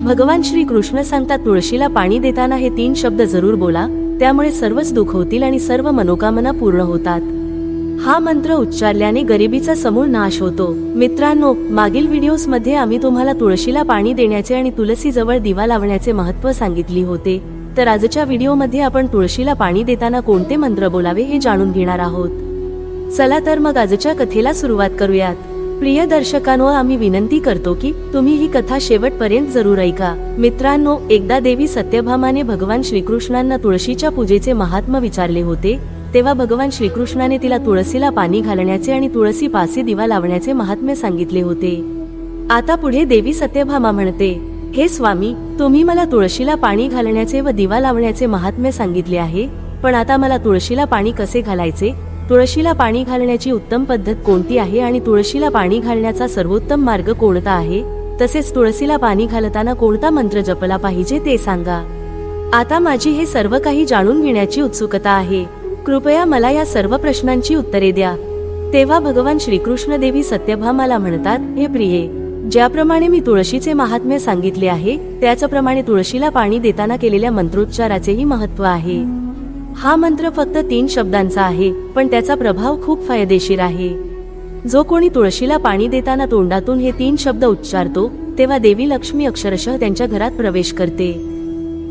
भगवान श्री कृष्ण सांगतात तुळशीला पाणी देताना हे तीन शब्द जरूर बोला. त्यामुळे सर्वच दुःख होतील आणि सर्व मनोकामना पूर्ण होतात. हा मंत्र उच्चारल्याने गरिबीचा समूळ नाश होतो. मित्रांनो मागील व्हिडिओजमध्ये आम्ही तुम्हाला तुळशीला पाणी देण्याचे आणि तुलसी जवळ दिवा लावण्याचे महत्त्व सांगितले होते. तर आजच्या व्हिडिओमध्ये आपण तुळशीला पाणी देताना कोणते मंत्र बोलावे हे जाणून घेणार आहोत. चला तर मग आजच्या कथेला सुरुवात करूयात. प्रिय दर्शकांनो आम्ही विनंती करतो की तुम्ही ही कथा शेवटपर्यंत जरूर ऐका. मित्रांनो एकदा देवी सत्यभामाने भगवान श्रीकृष्णांना तुळशीच्या पूजेचे महात्म विचारले होते तेव्हा भगवान श्रीकृष्णाने तिला तुळसीला पाणी घालण्याचे आणि तुळसी पासी दिवा लावण्याचे महात्म्य सांगितले होते. आता पुढे देवी सत्यभामा म्हणते हे स्वामी तुम्ही मला तुळशीला पाणी घालण्याचे व दिवा लावण्याचे महात्म्य सांगितले आहे पण आता मला तुळशीला पाणी कसे घालायचे? तुळशीला पाणी घालण्याची उत्तम पद्धत कोणती आहे आणि तुळशीला पाणी घालण्याचा सर्वोत्तम मार्ग कोणता आहे? तसेच तुळशीला पाणी घालताना कोणता मंत्र जपला पाहिजे ते सांगा. आता माझी हे सर्व काही जाणून घेण्याची उत्सुकता आहे. कृपया मला या सर्व प्रश्नांची उत्तरे द्या. तेव्हा भगवान श्रीकृष्ण देवी सत्यभामाला म्हणतात हे प्रिये ज्याप्रमाणे मी तुळशीचे महात्म्य सांगितले आहे त्याचप्रमाणे तुळशीला पाणी देताना केलेल्या मंत्रोच्चाराचेही महत्त्व आहे. हा मंत्र फक्त तीन शब्दांचा आहे पण त्याचा प्रभाव खूप फायदेशीर आहे. जो कोणी तुळशीला पाणी देताना तोंडातून हे तीन शब्द उच्चारतो तेव्हा देवी लक्ष्मी अक्षरशः त्यांच्या घरात प्रवेश करते.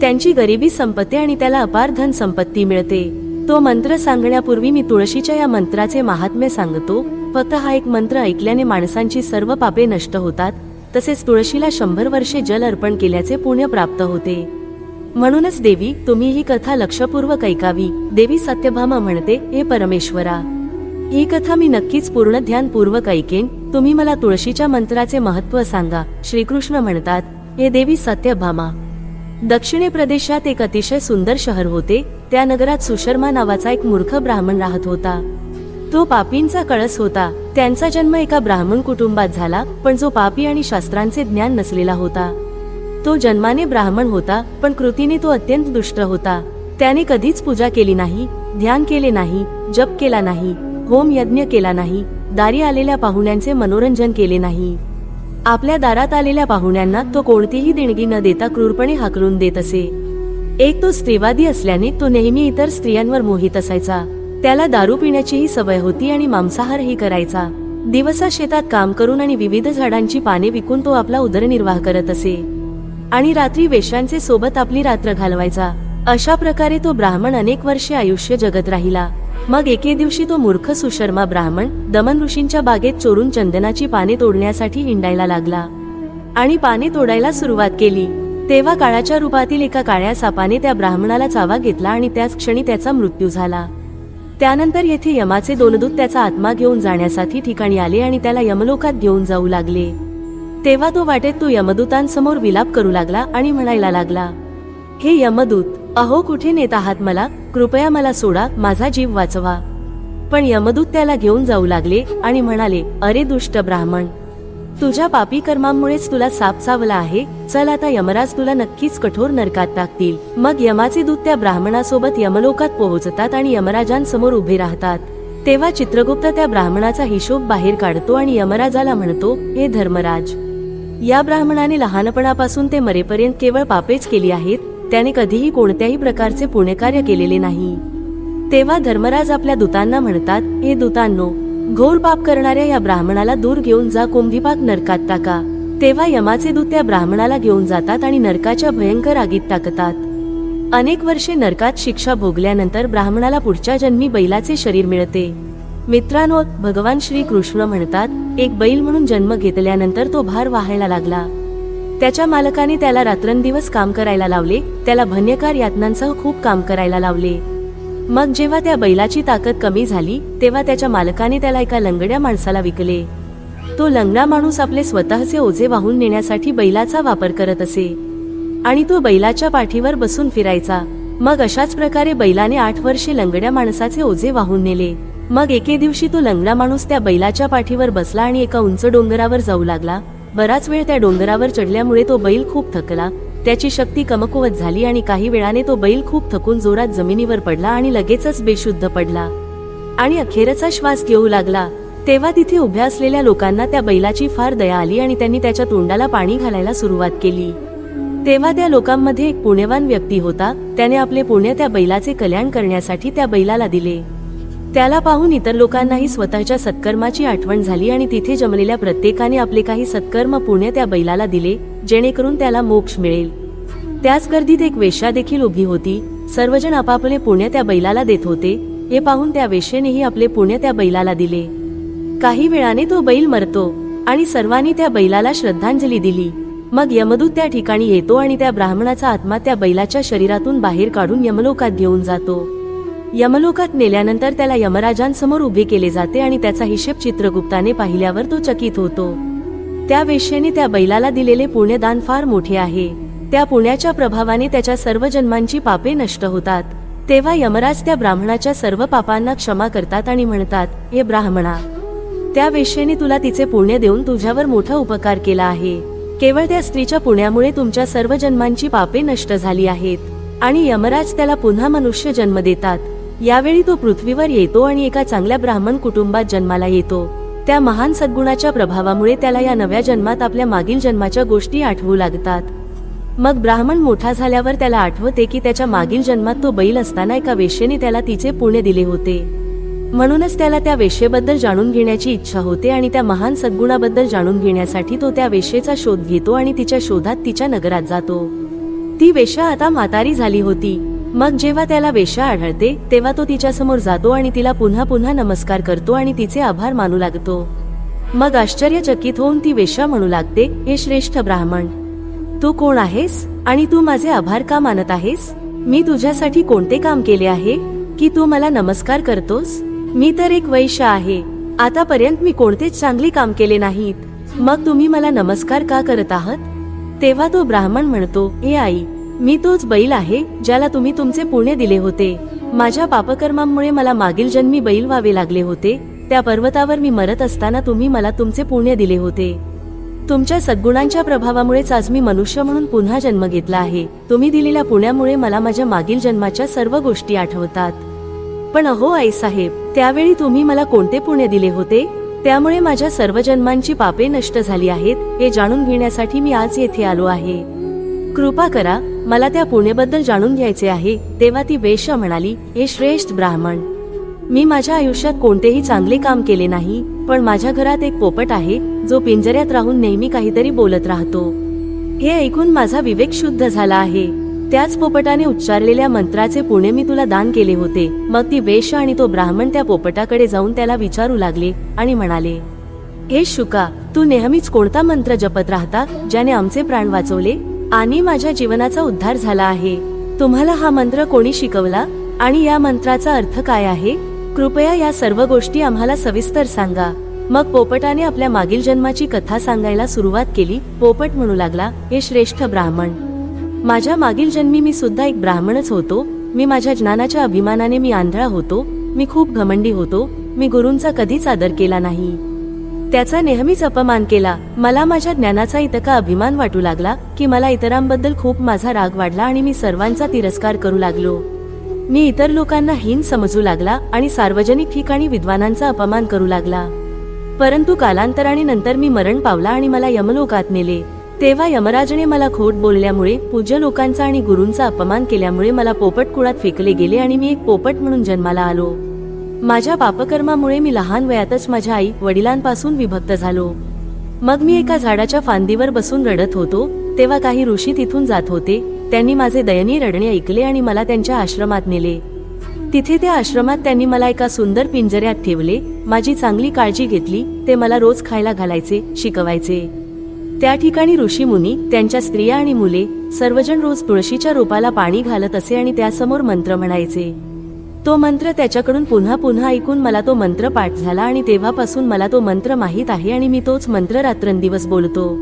त्यांची गरिबी संपत्ती आणि त्याला अपार धन संपत्ती मिळते. तो मंत्र सांगण्यापूर्वी मी तुळशीच्या या मंत्राचे महात्म्य सांगतो फक्त हा एक मंत्र ऐकल्याने माणसांची सर्व पापे नष्ट होतात तसेच तुळशीला शंभर वर्षे जल अर्पण केल्याचे पुण्य प्राप्त होते. म्हणूनच देवी तुम्ही ही कथा लक्षपूर्वक ऐकावी. देवी सत्यभामा म्हणते हे परमेश्वरा ही कथा मी नक्कीच पूर्ण ध्यानपूर्वक ऐकेन. तुम्ही मला तुळशीच्या मंत्राचे महत्त्व सांगा. श्रीकृष्ण म्हणतात हे देवी सत्यभामा दक्षिणे प्रदेशात एक अतिशय सुंदर शहर होते. त्या नगरात सुशर्मा नावाचा एक मूर्ख ब्राह्मण राहत होता. तो पापींचा कळस होता. त्यांचा जन्म एका ब्राह्मण कुटुंबात झाला पण जो पापी आणि शास्त्रांचे ज्ञान नसलेला होता. तो जन्माने ब्राह्मण होता पण कृतीने तो अत्यंत दुष्ट होता. त्याने कधीच पूजा केली नाही ध्यान केले नाही जप केला नाही होम यज्ञ केला नाही दारी आलेल्या पाहुण्यांचे मनोरंजन केले नाही. आपल्या दारात आलेल्या पाहुण्यांना तो कोणतीही देणगी न देता क्रूरपणे हाकलून देत असे. एक तो स्त्रीवादी असल्याने तो नेहमी इतर स्त्रियांवर मोहित असायचा. त्याला दारू पिण्याचीही सवय होती आणि मांसाहारही करायचा. दिवसा शेतात काम करून आणि विविध झाडांची पाने विकून तो आपला उदरनिर्वाह करत असे. आणि रात्री वेश्यांचे सोबत आपली रात्र घालवायचा. अशा प्रकारे तो ब्राह्मण अनेक वर्षे आयुष्य जगत राहिला. मग एके दिवशी तो मूर्ख सुशर्मा ब्राह्मण दमन ऋषींच्या बागेत चोरून चंदनाची पाने तोडण्यासाठी हिंडायला लागला. आणि पाने तोडायला सुरुवात केली. तेव्हा काळाच्या रूपातील एका काळ्या सापाने त्या ब्राह्मणाला चावा घेतला आणि त्याच क्षणी त्याचा मृत्यू झाला. त्यानंतर येथे यमाचे दोन दूत त्याचा आत्मा घेऊन जाण्यासाठी ठिकाणी आले आणि त्याला यमलोकात घेऊन जाऊ लागले. तेव्हा तो वाटेत तो यमदूतांसमोर विलाप करू लागला आणि म्हणायला लागला हे यमदूत अहो कुठे नेत आहात मला? कृपया मला सोडा माझा जीव वाचवा. पण यमदूत त्याला घेऊन जाऊ लागले आणि म्हणाले अरे दुष्ट ब्राह्मण तुझ्या पापी कर्मांमुळेच तुला साप चावला आहे चल आता यमराज तुला नक्कीच कठोर नरकात टाकतील. मग यमाचे दूत त्या ब्राह्मणासोबत यमलोकात पोहोचतात आणि यमराजांसमोर उभे राहतात. तेव्हा चित्रगुप्त त्या ब्राह्मणाचा हिशोब बाहेर काढतो आणि यमराजाला म्हणतो हे धर्मराज या ब्राह्मणाने लहानपणापासून ते मरेपर्यंत केवळ पापेच केली आहेत त्याने कधीही कोणत्याही प्रकारचे पुण्यकार्य केलेले नाही. तेव्हा धर्मराज आपल्या दूतांना म्हणतात हे दूतांनो घोर पाप करणाऱ्या या ब्राह्मणाला दूर घेऊन जा कुंभीपाक नरकात टाका. तेव्हा यमाचे दूत त्या ब्राह्मणाला घेऊन जातात आणि नरकाच्या भयंकर आगीत टाकतात. अनेक वर्षे नरकात शिक्षा भोगल्यानंतर ब्राह्मणाला पुढच्या जन्मी बैलाचे शरीर मिळते. मित्रांनो भगवान श्री कृष्ण म्हणतात एक बैल म्हणून जन्म घेतल्यानंतर तो भार वाहायला लागला. त्याच्या मालकाने त्याला रात्रंदिवस काम करायला लावले त्याला भन्यकार यातनांसह खूप काम करायला लावले. मग जेव्हा त्या बैलाची ताकद कमी झाली तेव्हा त्याच्या मालकाने त्याला एका लंगड्या माणसाला विकले. तो लंगडा माणूस आपले स्वतःचे ओझे वाहून नेण्यासाठी बैलाचा वापर करत असे. आणि तो बैलाच्या पाठीवर बसून फिरायचा. मग अशाच प्रकारे बैलाने आठ वर्षे लंगड्या माणसाचे ओझे वाहून नेले. मग एके दिवशी तो लंगडा माणूस त्या बैलाच्या पाठीवर बसला आणि एका उंच डोंगरावर जाऊ लागला. बराच वेळ त्या डोंगरावर चढल्यामुळे तो बैल खूप थकला. त्याची शक्ती कमकुवत झाली आणि काही वेळाने तो बैल खूप थकून जोरात जमिनीवर पडला आणि लगेचच बेशुद्ध पडला. आणि अखेरचा श्वास घेऊ लागला. तेव्हा तिथे उभ्या असलेल्या लोकांना त्या बैलाची फार दया आली आणि त्यांनी त्याच्या तोंडाला पाणी घालायला सुरुवात केली. तेव्हा त्या लोकांमध्ये एक पुण्यवान व्यक्ती होता. त्याने आपले पुण्य त्या बैलाचे कल्याण करण्यासाठी त्या बैलाला दिले. त्याला पाहून इतर लोकांनाही स्वतःच्या सत्कर्माची आठवण झाली आणि तिथे जमलेल्या प्रत्येकाने आपले काही सत्कर्म पुण्य त्या बैलाला दिले जेणेकरून त्याला मोक्ष मिळेल. त्याच गर्दीत एक वेश्या देखील उभी होती. सर्वजण आपापले पुण्य त्या बैलाला देत होते. हे पाहून त्या वेश्येनेही आपले पुण्य त्या बैलाला दिले. काही वेळाने तो बैल मरतो आणि सर्वांनी त्या बैलाला श्रद्धांजली दिली. मग यमदूत त्या ठिकाणी येतो आणि त्या ब्राह्मणाचा आत्मा त्या बैलाच्या शरीरातून बाहेर काढून यमलोकात घेऊन जातो. यमलोकात नेल्यानंतर त्याला यमराजांसमोर उभे केले जाते आणि त्याचा हिशेब चित्रगुप्ताने पाहिल्यावर तो चकित होतो. त्या वेश्येने त्या बैलाला दिलेले पुण्यदान फार मोठे आहे. त्या पुण्याच्या प्रभावाने त्याच्या सर्व जन्मांची पापे नष्ट होतात. तेव्हा यमराज त्या ब्राह्मणाच्या सर्व पापांना क्षमा करतात आणि म्हणतात हे ब्राह्मणा त्या वेश्येने तुला तिचे पुण्य देऊन तुझ्यावर मोठा उपकार केला आहे. केवळ त्या स्त्रीच्या पुण्यामुळे तुमच्या सर्व जन्मांची पापे नष्ट झाली आहेत. आणि यमराज त्याला पुन्हा मनुष्य जन्म देतात. यावेळी तो पृथ्वीवर येतो आणि एका चांगल्या ब्राह्मण कुटुंबात जन्माला येतो. त्या महान सद्गुणाच्या प्रभावामुळे त्याला या नव्या जन्मात आपल्या मागील जन्माच्या गोष्टी आठवू लागतात. मग ब्राह्मण मोठा झाल्यावर त्याला आठवते की त्याच्या मागील जन्मात तो बैल असताना एका वेश्येने त्याला तिचे पुण्य दिले होते. म्हणूनच त्याला त्या वेश्येबद्दल जाणून घेण्याची इच्छा होते आणि त्या महान सद्गुणाबद्दल जाणून घेण्यासाठी तो त्या वेश्येचा शोध घेतो आणि तिच्या शोधात तिच्या नगरात जातो. ती वेश्या आता म्हातारी झाली होती. मग जेव्हा त्याला वेश्या आढळते तेव्हा तो तिच्यासमोर जातो आणि तिला पुन्हा पुन्हा नमस्कार करतो आणि तिचे आभार मानू लागतो. मग आश्चर्यचकित होऊन ती वेश्या म्हणू लागते हे श्रेष्ठ ब्राह्मण तू कोण आहेस? आणि तू माझे आभार का मानत आहेस? मी तुझ्यासाठी कोणते काम केले आहे? की तू मला नमस्कार करतोस? मी तर एक वैश्य आहे. आतापर्यंत मी कोणतेच चांगले काम केले नाहीत. मग तुम्ही मला नमस्कार का करत आहात? तेव्हा तो ब्राह्मण म्हणतो हे आई मी तोच बैल आहे ज्याला तुम्ही तुमचे पुणे दिले होते. माझ्या पापकर्मांमुळे मला मागील जन्मी बैल व्हावे लागले होते. त्या पर्वतावर मी मरत असताना तुम्ही मला तुमचे पुण्य दिले होते. तुमच्या सद्गुणांच्या प्रभावामुळेच आज मी मनुष्य म्हणून पुन्हा जन्म घेतला आहे. तुम्ही दिलेल्या पुण्यामुळे मला माझ्या मागील जन्माच्या सर्व गोष्टी आठवतात. पण अहो आई साहेब त्यावेळी तुम्ही मला कोणते पुण्य दिले होते? त्यामुळे माझ्या सर्व जन्मांची पापे नष्ट झाली आहेत हे जाणून घेण्यासाठी मी आज येथे आलो आहे. कृपा करा मला त्या पुण्याबद्दल जाणून घ्यायचे आहे तेव्हा ती वेश्या म्हणाली हे श्रेष्ठ ब्राह्मण मी माझ्या आयुष्यात कोणतेही चांगले काम केले नाही पण माझ्या घरात एक पोपट आहे जो पिंजऱ्यात राहून नेहमी काहीतरी बोलत राहतो. हे ऐकून माझा विवेक शुद्ध झाला आहे. त्याच पोपटाने उच्चारलेल्या मंत्राचे पुणे मी तुला दान केले होते. मग ती वेश आणि तो ब्राह्मण त्या पोपटाकडे जाऊन त्याला विचारू लागले आणि म्हणाले हे शुका तू नेहमीच कोणता मंत्र जपत राहता ज्याने आमचे प्राण वाचवले? आणि माझ्या जीवनाचा उद्धार झाला आहे. तुम्हाला हा मंत्र कोणी शिकवला? आणि या मंत्राचा अर्थ काय आहे? कृपया या सर्व गोष्टी आम्हाला सविस्तर सांगा. मग पोपटाने आपल्या मागील जन्माची कथा सांगायला सुरुवात केली. पोपट म्हणू लागला हे श्रेष्ठ ब्राह्मण. माझ्या मागील जन्मी मी सुद्धा एक ब्राह्मणच होतो. मी माझ्या ज्ञानाच्या अभिमानाने मी आंधळा होतो. मी खूप घमंडी होतो. मी गुरूंचा कधीच आदर केला नाही. त्याचा नेहमीच अपमान केला. मला माझ्या ज्ञानाचा इतका अभिमान वाटू लागला की मला इतरांबद्दल खूप माझा राग वाढला आणि मी सर्वांचा तिरस्कार करू लागलो. मी इतर लोकांना हीन समजू लागला आणि सार्वजनिक ठिकाणी विद्वानांचा अपमान करू लागला. परंतु कालांतराने नंतर मी मरण पावला आणि मला यमलोकात नेले. तेव्हा यमराजने मला खोट बोलल्यामुळे पूज्य लोकांचा आणि गुरूंचा अपमान केल्यामुळे मला पोपट कुळात फेकले गेले आणि मी एक पोपट म्हणून जन्माला आलो. माझ्या पापकर्मामुळे मी लहान वयातच माझ्या आई वडिलांपासून विभक्त झालो. मग मी एका झाडाच्या फांदीवर बसून रडत होतो तेव्हा काही ऋषी तिथून जात होते त्यांनी माझे दयनीय रडणे ऐकले आणि मला त्यांच्या आश्रमात नेले. तिथे त्या आश्रमात त्यांनी मला एका सुंदर पिंजऱ्यात ठेवले माझी चांगली काळजी घेतली ते मला रोज खायला घालायचे शिकवायचे. त्या ठिकाणी ऋषी मुनी त्यांच्या स्त्रिया आणि मुले सर्वजण रोज तुळशीच्या रोपाला पाणी घालत असे आणि त्यासमोर मंत्र म्हणायचे. तो मंत्र त्याच्याकडून पुन्हा पुन्हा ऐकून मला तो मंत्र पाठ झाला आणि तेव्हापासून मला तो मंत्र माहीत आहे आणि मी तोच मंत्र रात्रंदिवस बोलतो.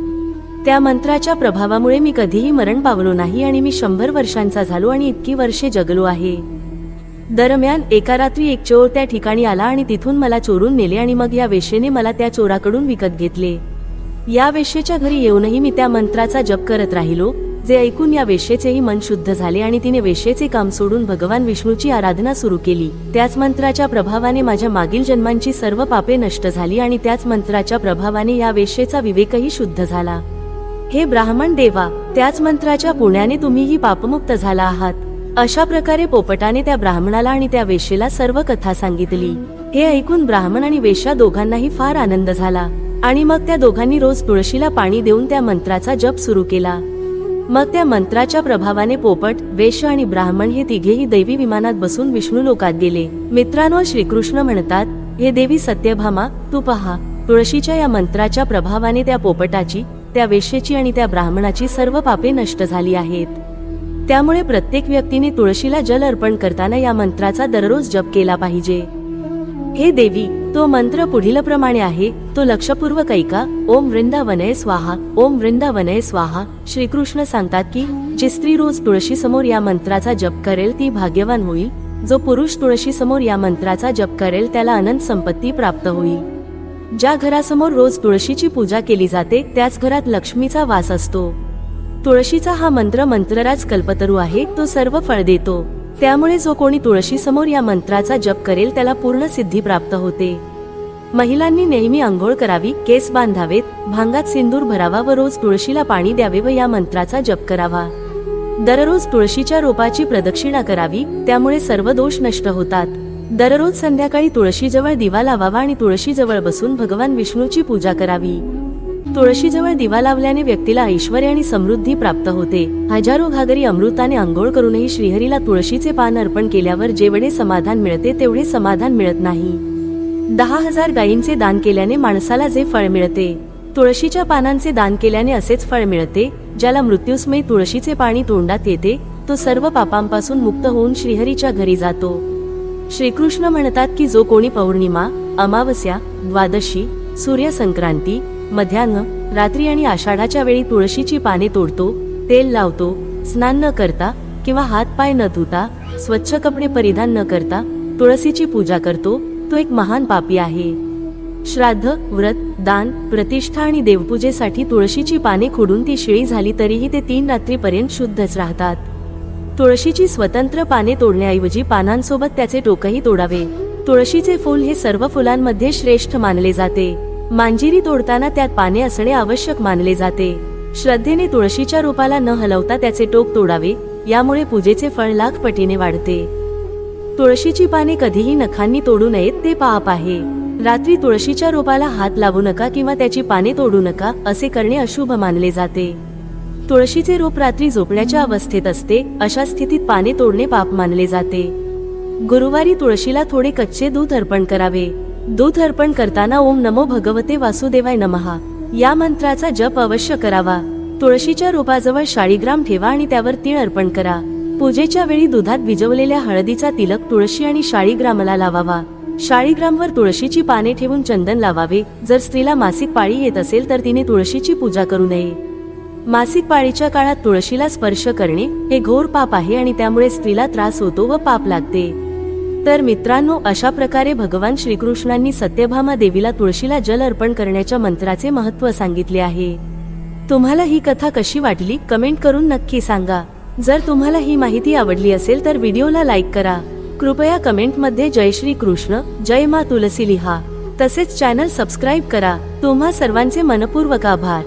त्या मंत्राच्या प्रभावामुळे मी कधीही मरण पावलो नाही आणि मी शंभर वर्षांचा झालो आणि इतकी वर्षे जगलो आहे. दरम्यान एका रात्री एक चोर त्या ठिकाणी आला आणि तिथून मला चोरून नेले आणि मग या वेशेने मला त्या चोराकडून विकत घेतले. या वेशेच्या घरी येऊनही मी त्या मंत्राचा जप करत राहिलो. जे ऐकून या वेशेचेही मन शुद्ध झाले आणि तिने वेशेचे काम सोडून भगवान विष्णूची आराधना सुरू केली. त्याच मंत्राच्या प्रभावाने माझ्या मागील जन्मांची सर्व पापे नष्ट झाली आणि त्याच मंत्राच्या प्रभावाने या वेशेचा विवेकही शुद्ध झाला. हे ब्राह्मण देवा त्याच मंत्राच्या पुण्याने तुम्हीही पापमुक्त झाला आहात. अशा प्रकारे पोपटाने त्या ब्राह्मणाला आणि त्या वेशेला सर्व कथा सांगितली. हे ऐकून ब्राह्मण आणि वेशा दोघांनाही फार आनंद झाला. आणि मग त्या दोघांनी रोज तुळशीला पाणी देऊन त्या मंत्राचा जप सुरू केला. मग त्या मंत्राच्या प्रभावाने पोपट वेश्य आणि ब्राह्मण हे तिघेही दैवी विमानात बसून विष्णू लोकात गेले. मित्रांनो श्रीकृष्ण म्हणतात हे देवी सत्यभामा तू पहा. तुळशीच्या या मंत्राच्या प्रभावाने त्या पोपटाची त्या वेश्येची आणि त्या ब्राह्मणाची सर्व पापे नष्ट झाली आहेत. त्यामुळे प्रत्येक व्यक्तीने तुळशीला जल अर्पण करताना या मंत्राचा दररोज जप केला पाहिजे. हे देवी तो मंत्र पुढील प्रमाणे आहे तो लक्षपूर्वक ऐका ओम वृंदावनय स्वाहा ओम वृंदावनय स्वाहा. श्रीकृष्ण सांगतात की जी स्त्री रोज तुळशी समोर या मंत्राचा जप करेल ती भाग्यवान होईल. जो पुरुष तुळशी समोर या मंत्राचा जप करेल त्याला अनंत संपत्ती प्राप्त होईल. ज्या घरासमोर रोज तुळशीची पूजा केली जाते त्याच घरात लक्ष्मीचा वास असतो. तुळशीचा हा मंत्र मंत्रराज कल्पतरू आहे तो सर्व फळ देतो. त्यामुळे जो कोणी तुळशी समोर या मंत्राचा जप करेल त्याला पूर्ण सिद्धी प्राप्त होते. महिलांनी नेहमी आंघोळ करावी केस बांधावेत भांगात सिंदूर भरावा व रोज तुळशीला पाणी द्यावे व या मंत्राचा जप करावा. दररोज तुळशीच्या रोपाची प्रदक्षिणा करावी त्यामुळे सर्व दोष नष्ट होतात. दररोज संध्याकाळी तुळशीजवळ दिवा लावावा आणि तुळशीजवळ बसून भगवान विष्णूची पूजा करावी. तुळशीजवळ दिवा लावल्याने व्यक्तीला ऐश्वर आणि समृद्धी प्राप्त होते. हजारो घागरी अमृताने आंघोळ करूनही श्रीहरीला तुळशीचे पान अर्पण केल्यावर जेवढे समाधान मिळते तेवढे समाधान मिळत नाही. दहा हजार गायींचे दान केल्याने माणसाला जे फळ मिळते तुळशीच्या पानांचे दान केल्याने असेच फळ मिळते ज्याला मृत्यूस्मय तुळशीचे पाणी तोंडात येते तो सर्व पापांपासून मुक्त होऊन श्रीहरीच्या घरी जातो. श्रीकृष्ण म्हणतात की जो कोणी पौर्णिमा अमावस्या द्वादशी सूर्यसंक्रांती मध्यान्ह रात्री आणि आषाढाच्या वेळी तुळशीची पाने तोडतो तेल लावतो स्नान न करता किंवा हात पाय न धुता स्वच्छ कपडे परिधान न करता तुळशीची पूजा करतो तो एक महान पापी आहे. श्राद्ध व्रत दान प्रतिष्ठा आणि देवपूजेसाठी तुळशीची पाने खोडून ती शिळी झाली तरीही ते तीन रात्रीपर्यंत शुद्धच राहतात. तुळशीची स्वतंत्र पाने तोडण्याऐवजी पानांसोबत त्याचे टोकही तोडावे. तुळशीचे फूल हे सर्व फुलांमध्ये श्रेष्ठ मानले जाते. मांजिरी तोडताना त्यात पाने असणे आवश्यक मानले जाते. श्रद्धेने तुळशीच्या रूपाला न हलवता त्याचे टोक तोडावे यामुळे पूजेचे फळ लाख पटीने वाढते. तुळशीची पाने कधीही नखांनी तोडू नयेत ते पाप आहे. रात्री तुळशीच्या रोपाला हात लावू नका किंवा त्याची पाने तोडू नका असे करणे अशुभ मानले जाते. तुळशीचे रोप रात्री झोपण्याच्या अवस्थेत असते अशा स्थितीत पाने तोडणे पाप मानले जाते. गुरुवारी तुळशीला थोडे कच्चे दूध अर्पण करावे. दूध अर्पण करताना ओम नमो भगवते वासुदेवाय नमहा. या मंत्राचा जप अवश्य करावा. तुळशीच्या रोपाजवळ शाळीग्राम ठेवा आणि त्यावर तीळ अर्पण करा. पूजेच्या वेळी दुधात भिजवलेल्या हळदीचा तिलक तुळशी आणि शाळीग्रामला लावावा. शाळीग्रामवर तुळशीची पाने ठेवून चंदन लावावे. जर स्त्रीला मासिक पाळी येत असेल तर तिने तुळशीची पूजा करू नये. मासिक पाळीच्या काळात तुळशीला स्पर्श करणे हे घोर पाप आहे आणि त्यामुळे स्त्रीला त्रास होतो व पाप लागते. तर मित्रांनो अशा प्रकारे भगवान श्रीकृष्णांनी सत्यभामा देवीला तुळशीला जल अर्पण करण्याच्या मंत्राचे महत्त्व सांगितले आहे. तुम्हाला ही कथा कशी वाटली कमेंट करून नक्की सांगा. जर तुम्हाला ही माहिती आवडली असेल तर व्हिडिओला लाईक करा. कृपया कमेंटमध्ये जय श्री कृष्ण जय मा तुलसी लिहा. तसेच चॅनल सबस्क्राईब करा. तुम्हा सर्वांचे मनपूर्वक आभार.